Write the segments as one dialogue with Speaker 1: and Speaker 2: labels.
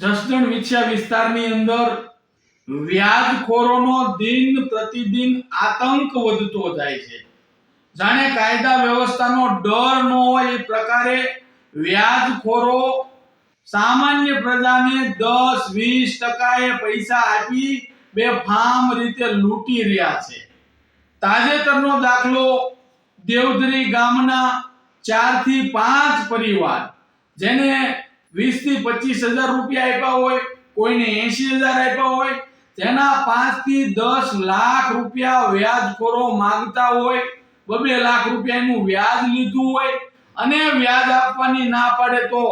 Speaker 1: જસદણ વિછ્યા વિસ્તારની અંદર વ્યાજખોરોનો દિન પ્રતિદિન આતંક વધતો જાય છે. જાણે કાયદા વ્યવસ્થાનો ડર ન હોય એ પ્રકારે વ્યાજખોરો સામાન્ય પ્રજાને દસ, વીસ ટકાએ પૈસા આપી બેફામ રીતે લૂંટી રહ્યા છે. તાજેતરનો દાખલો દેવધરી ગામના ચારથી પાંચ પરિવાર, જેને વીસથી પચીસ હજાર રૂપિયા આપ્યા હોય, કોઈને એસી હજાર આપ્યા હોય, તેના પાંચથી દસ લાખ રૂપિયા વ્યાજખોરો માંગતા હોય, બબે લાખ રૂપિયાનું વ્યાજ લીધું હોય, અને વ્યાજ આપવાની ના પાડે તો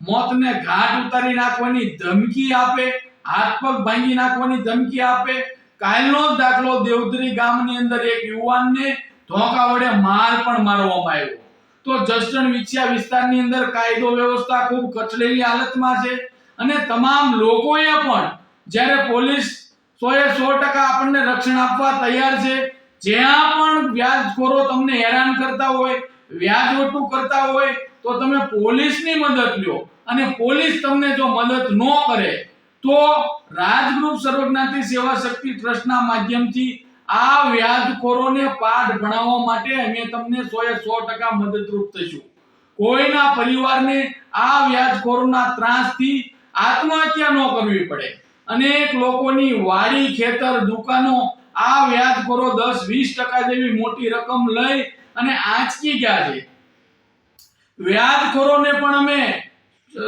Speaker 1: મોતને ઘાટ ઉતારી નાખવાની ધમકી આપે, હાથ પગ ભાંગી નાખવાની ધમકી આપે. કાલનો દાખલો દેવદરી ગામની અંદર એક યુવાનને ધોકા વડે માર પણ મારવામાં આવ્યો. તો જસદણ વિછિયા વિસ્તારની અંદર કાયદો વ્યવસ્થા ખૂબ કચડેલી હાલતમાં છે અને તમામ લોકોએ પણ જ્યારે પોલીસ સોએ સો ટકા આપણને રક્ષણ આપવા તૈયાર છે, જ્યાં પણ વ્યાજખોરો તમને હેરાન કરતા હોય વ્યાજ વટું કરતા હોય, તો તમે પોલીસની મદદ લ્યો અને પોલીસ તમને જો મદદ ન કરે, તો રાજગૃહ સર્વજ્ઞાતિ સેવા શક્તિ ટ્રસ્ટના માધ્યમથી આ વ્યાજખોરોને પાઠ ભણાવવા માટે અમે તમને સોએ સો ટકા મદદરૂપ થઈશું. કોઈના પરિવારને આ વ્યાજખોરોના ત્રાસથી આત્મહત્યા ન કરવી પડે. અનેક લોકોની વાડી, ખેતર, દુકાનો આ વ્યાજખોરો દસ, વીસ ટકા જેવી મોટી રકમ લઈ અને આંચકી ગયા છે. વ્યાજખોરોને પણ અમે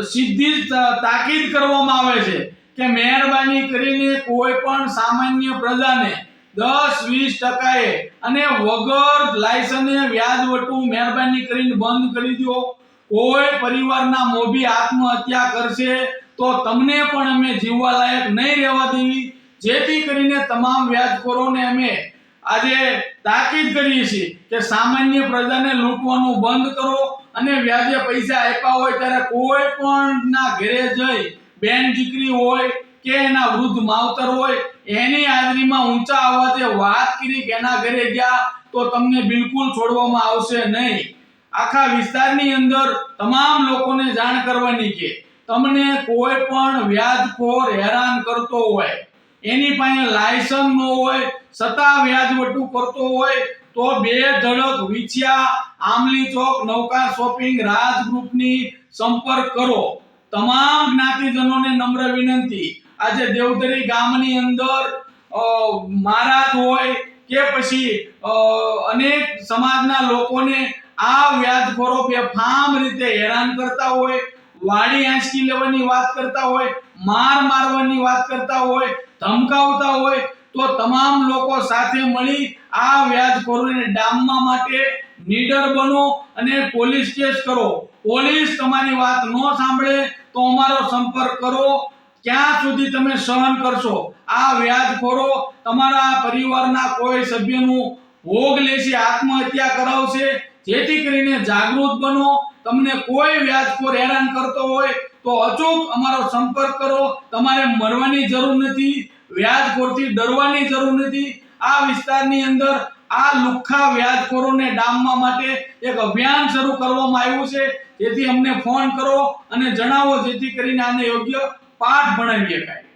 Speaker 1: સીધી તાકીદ કરવામાં આવે છે કે મહેરબાની કરીને કોઈ પણ સામાન્ય પ્રજાને દસ વીસ ટકાએ. અને વગર લાયસને વ્યાજ વટું મહેરબાની કરીને બંધ કરી દો. કોઈ પરિવારના મોભી આત્મહત્યા કરશે તો તમને પણ અમે જીવવા લાયક નહીં રહેવા દેવી. જેથી કરીને તમામ વ્યાજખોરોને અમે આજે તાકીદ કરીએ છીએ કે સામાન્ય પ્રજાને લૂંટવાનું બંધ કરો અને વ્યાજે પૈસા આપ્યા હોય ત્યારે કોઈ પણ ના ઘરે જઈ બેન દીકરી હોય કે એના વૃદ્ધ માવતર હોય, એની હાજરીમાં ઊંચા અવાજે વાત કરી એના ઘરે ગયા તો તમને બિલકુલ છોડવામાં આવશે નહીં. આખા વિસ્તારની અંદર તમામ લોકોને જાણ કરવાની કે તમને કોઈ પણ વ્યાજખોર હેરાન કરતો હોય, એની પાસે લાયસન્સ ન હોય છતાં વ્યાજવટું કરતો હોય, તો બે ધડક વિછ્યા આમલી ચોક, નૌકા શોપિંગ રાજ ગ્રુપની સંપર્ક કરો. તમામ જ્ઞાતિજનોને નમ્ર વિનંતી. આજે દેવધરી ગામની અંદર મહારાજ હોય કે પછી અનેક સમાજના લોકોને આ વ્યાજખોરો બેફામ રીતે હેરાન કરતા હોય, વાડી આંચકી લેવાની વાત કરતા હોય, માર મારવાની વાત કરતા હોય, ધમકાવતા હોય, તો તમામ લોકો સાથે મળી આ વ્યાજખોરોને ડામવા માટે નીડર બનો અને પોલીસ કેસ કરો. પોલીસ તમારી વાત ન સાંભળે તો અમારો સંપર્ક કરો. ક્યાં સુધી તમે સહન કરશો? આ વ્યાજખોરો તમારા પરિવારના કોઈ સભ્યનું ભોગ લેશે, આત્મહત્યા કરાવશે. જેથી કરીને જાગૃત બનો. તમને કોઈ વ્યાજખોર હેરાન કરતો હોય તો અચૂક અમારો સંપર્ક કરો. તમારે મરવાની જરૂર નથી, વ્યાજખોરથી ડરવાની જરૂર નથી. આ વિસ્તારની અંદર આ લુખ્ખા વ્યાજખોરોને ડામવા માટે એક અભિયાન શરૂ કરવામાં આવ્યું છે. જેથી અમને ફોન કરો અને જણાવો, જેથી કરીને આને યોગ્ય પાઠ ભણાવી શકાય